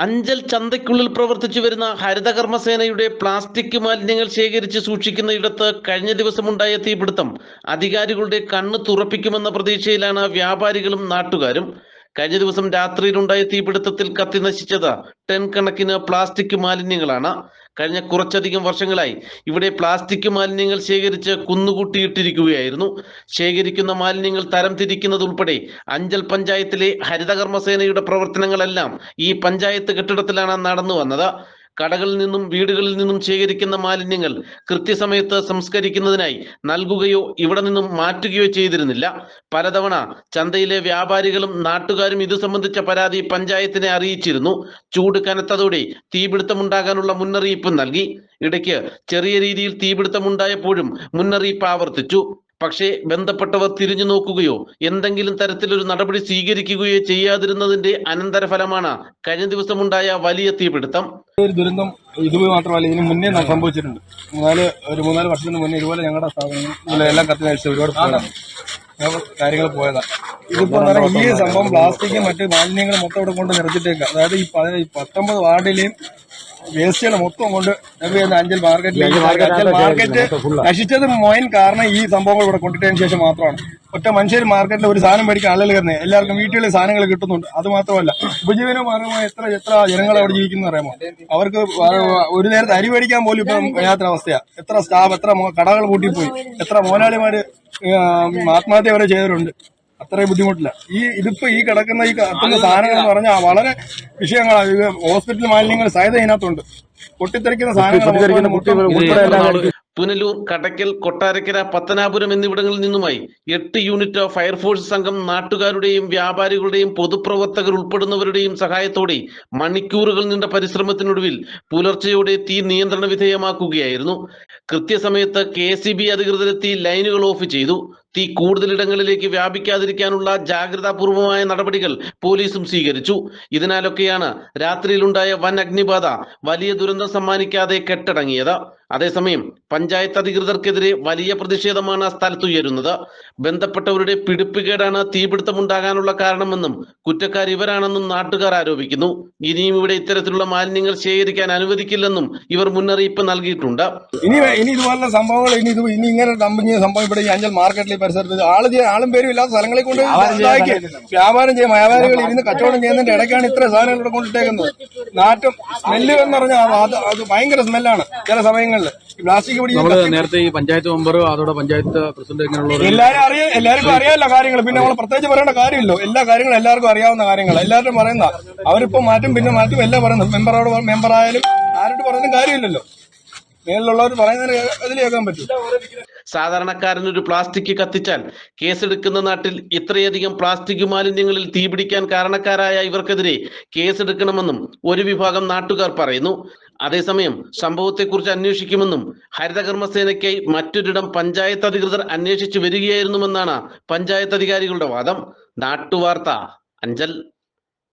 അഞ്ചൽ ചന്തയ്ക്കുള്ളിൽ പ്രവർത്തിച്ചു വരുന്ന ഹരിതകർമ്മസേനയുടെ പ്ലാസ്റ്റിക് മാലിന്യങ്ങൾ ശേഖരിച്ച് സൂക്ഷിക്കുന്ന ഇടത്ത് കഴിഞ്ഞ ദിവസമുണ്ടായ തീപിടുത്തം. അധികാരികളുടെ കണ്ണ് തുറപ്പിക്കുമെന്ന പ്രതീക്ഷയിലാണ് വ്യാപാരികളും നാട്ടുകാരും. കഴിഞ്ഞ ദിവസം രാത്രിയിലുണ്ടായ തീപിടുത്തത്തിൽ കത്തി നശിച്ചത് ടൺ കണക്കിന് പ്ലാസ്റ്റിക് മാലിന്യങ്ങളാണ്. കഴിഞ്ഞ കുറച്ചധികം വർഷങ്ങളായി ഇവിടെ പ്ലാസ്റ്റിക് മാലിന്യങ്ങൾ ശേഖരിച്ച് കുന്നുകൂട്ടിയിട്ടിരിക്കുകയായിരുന്നു. ശേഖരിക്കുന്ന മാലിന്യങ്ങൾ തരംതിരിക്കുന്നതുൾപ്പെടെ അഞ്ചൽ പഞ്ചായത്തിലെ ഹരിതകർമ്മസേനയുടെ പ്രവർത്തനങ്ങളെല്ലാം ഈ പഞ്ചായത്ത് കെട്ടിടത്തിലാണ് നടന്നു വന്നത് കടകളിൽ നിന്നും വീടുകളിൽ നിന്നും ശേഖരിക്കുന്ന മാലിന്യങ്ങൾ കൃത്യസമയത്ത് സംസ്കരിക്കുന്നതിനായി നൽകുകയോ ഇവിടെ നിന്നും മാറ്റുകയോ ചെയ്തിരുന്നില്ല. പലതവണ ചന്തയിലെ വ്യാപാരികളും നാട്ടുകാരും ഇത് സംബന്ധിച്ച പരാതി പഞ്ചായത്തിനെ അറിയിച്ചിരുന്നു. ചൂട് കനത്തതോടെ തീപിടുത്തമുണ്ടാകാനുള്ള മുന്നറിയിപ്പ് നൽകി. ഇടയ്ക്ക് ചെറിയ രീതിയിൽ തീപിടുത്തമുണ്ടായപ്പോഴും മുന്നറിയിപ്പ് ആവർത്തിച്ചു. പക്ഷേ ബന്ധപ്പെട്ടവർ തിരിഞ്ഞു നോക്കുകയോ എന്തെങ്കിലും തരത്തിലൊരു നടപടി സ്വീകരിക്കുകയോ ചെയ്യാതിരുന്നതിന്റെ അനന്തരഫലമാണ് കഴിഞ്ഞ ദിവസമുണ്ടായ വലിയ തീപിടുത്തം. ഒരു ദുരന്തം ഇതുപോലെ മാത്രമല്ല ഇതിന് മുന്നേ സംഭവിച്ചിട്ടുണ്ട്. മൂന്നാൽ ഒരു മൂന്നാൽ വർഷത്തിന് മുന്നേ ഇതുപോലെ ഞങ്ങളുടെ സ്ഥാപനം ഇതുപോലെ എല്ലാം കത്തി നശിച്ച ഒരുപാട് കാര്യങ്ങൾ പോയതാ. ഇതിപ്പോ ഈ സംഭവം പ്ലാസ്റ്റിക്കും മറ്റു മാലിന്യങ്ങളും മൊത്തം ഇവിടെ കൊണ്ട് നിറച്ചിട്ടേക്കാം. അതായത് ഈ പത്തൊമ്പത് വാർഡിലെയും വേസ്റ്റുകൾ മൊത്തം കൊണ്ട് അഞ്ചൽ മാർക്കറ്റിൽ അഞ്ചൽ മാർക്കറ്റ് നശിച്ചത് മോയൻ കാരണം ഈ സംഭവങ്ങൾ ഇവിടെ കൊണ്ടിട്ടതിന് ശേഷം മാത്രമാണ്. ഒറ്റ മനുഷ്യർ മാർക്കറ്റിൽ ഒരു സാധനം മേടിക്കാൻ ആളുകൾ കയറുന്നത്. എല്ലാവർക്കും വീട്ടിലെ സാധനങ്ങൾ കിട്ടുന്നുണ്ട്. അത് മാത്രമല്ല ഉപജീവന മാർഗമായി എത്ര എത്ര ജനങ്ങൾ അവിടെ ജീവിക്കുന്ന അറിയാമോ? അവർക്ക് ഒരു നേരത്തെ അരി മേടിക്കാൻ പോലും ഇപ്പം വയ്യാത്ത അവസ്ഥയാണ് എത്ര സ്റ്റാഫ് എത്ര കടകൾ പൂട്ടിപ്പോയി. എത്ര മോനാളിമാര് ആത്മഹത്യ വരെ ചെയ്തവരുണ്ട്. അത്രയും ബുദ്ധിമുട്ടില്ല. ഈ ഇതിപ്പോ ഈ കിടക്കുന്ന ഈ കത്തുന്ന സാധനങ്ങൾ എന്ന് പറഞ്ഞാൽ വളരെ വിഷയങ്ങളാണ് ഇത് ഹോസ്പിറ്റൽ മാലിന്യങ്ങൾ സഹിതം ഇതിനകത്തുണ്ട്. പൊട്ടിത്തെറിക്കുന്ന സാധനങ്ങൾ പുനലൂർ കടക്കൽ കൊട്ടാരക്കര പത്തനാപുരം എന്നിവിടങ്ങളിൽ നിന്നുമായി എട്ട് യൂണിറ്റ് ഓഫ് ഫയർഫോഴ്സ് സംഘം നാട്ടുകാരുടെയും വ്യാപാരികളുടെയും പൊതുപ്രവർത്തകർ ഉൾപ്പെടുന്നവരുടെയും സഹായത്തോടെ മണിക്കൂറുകൾ നീണ്ട പരിശ്രമത്തിനൊടുവിൽ പുലർച്ചെയോടെ തീ നിയന്ത്രണ വിധേയമാക്കുകയായിരുന്നു. കൃത്യസമയത്ത് കെ സി ബി അധികൃതരെത്തി ലൈനുകൾ ഓഫ് ചെയ്തു. തീ കൂടുതലിടങ്ങളിലേക്ക് വ്യാപിക്കാതിരിക്കാനുള്ള ജാഗ്രതാപൂർവമായ നടപടികൾ പോലീസും സ്വീകരിച്ചു. ഇതിനാലൊക്കെയാണ് രാത്രിയിലുണ്ടായ വൻ അഗ്നിബാധ വലിയ ദുരന്തം സമ്മാനിക്കാതെ കെട്ടടങ്ങിയത്. അതേസമയം പഞ്ചായത്ത് അധികൃതർക്കെതിരെ വലിയ പ്രതിഷേധമാണ് സ്ഥലത്തുയരുന്നത് ബന്ധപ്പെട്ടവരുടെ പിടിപ്പുകേടാണ് തീപിടുത്തമുണ്ടാകാനുള്ള കാരണമെന്നും കുറ്റക്കാർ ഇവരാണെന്നും നാട്ടുകാർ ആരോപിക്കുന്നു. ഇനിയും ഇവിടെ ഇത്തരത്തിലുള്ള മാലിന്യങ്ങൾ ശേഖരിക്കാൻ അനുവദിക്കില്ലെന്നും ഇവർ മുന്നറിയിപ്പ് നൽകിയിട്ടുണ്ട്. ഇനി ഇനി ഇതുപോലുള്ള സംഭവങ്ങൾ ഇനി ഇത് ഇനി ഇങ്ങനെ സംഭവം ഇവിടെ ഈ അഞ്ചൽ മാർക്കറ്റിൽ പരിസരത്ത് ആൾ ആളും പേരും ഇല്ലാത്ത സ്ഥലങ്ങളിൽ കൊണ്ട് വ്യാപാരം ചെയ്യും വ്യാപാരികൾ ഇരുന്ന് കച്ചവടം ചെയ്യുന്നതിന്റെ ഇടയ്ക്കാണ് ഇത്ര സാധനങ്ങൾ ഇവിടെ കൊണ്ടിട്ടേക്കുന്നത്. നാട്ടും സ്മെല്ല് എന്ന് പറഞ്ഞാൽ അത് അത് ഭയങ്കര സ്മെല്ലാണ് ചില സമയങ്ങളിൽ പ്ലാസ്റ്റിക് നേരത്തെ ഈ പഞ്ചായത്ത് മെമ്പർ അതോടെ പഞ്ചായത്ത് പ്രസിഡന്റ് ഇങ്ങനെയുള്ള എല്ലാവരും അറിയാം എല്ലാവർക്കും അറിയാമല്ലോ കാര്യങ്ങൾ പിന്നെ നമ്മൾ പ്രത്യേകിച്ച് പറയേണ്ട കാര്യമില്ലോ. എല്ലാ കാര്യങ്ങളും എല്ലാവർക്കും അറിയാവുന്ന കാര്യങ്ങൾ എല്ലാവരും പറയുന്ന അവരിപ്പോ മാറ്റും പിന്നെ മാറ്റും എല്ലാം പറയുന്നത്. മെമ്പറോട് മെമ്പർ ആയാലും ആരോട് പറയുന്ന കാര്യമില്ലല്ലോ. മേലിലുള്ളവർ പറയുന്നതിന് അതിൽ കേൾക്കാൻ പറ്റും. സാധാരണക്കാരൻ ഒരു പ്ലാസ്റ്റിക് കത്തിച്ചാൽ കേസെടുക്കുന്ന നാട്ടിൽ ഇത്രയധികം പ്ലാസ്റ്റിക് മാലിന്യങ്ങളിൽ തീപിടിക്കാൻ കാരണക്കാരായ ഇവർക്കെതിരെ കേസെടുക്കണമെന്നും ഒരു വിഭാഗം നാട്ടുകാർ പറയുന്നു. അതേസമയം സംഭവത്തെക്കുറിച്ച് അന്വേഷിക്കുമെന്നും ഹരിതകർമ്മസേനയ്ക്കായി മറ്റൊരിടം പഞ്ചായത്ത് അധികൃതർ അന്വേഷിച്ചു വരികയായിരുന്നുവെന്നാണ് പഞ്ചായത്ത് അധികാരികളുടെ വാദം. നാട്ടുവാർത്ത അഞ്ചൽ.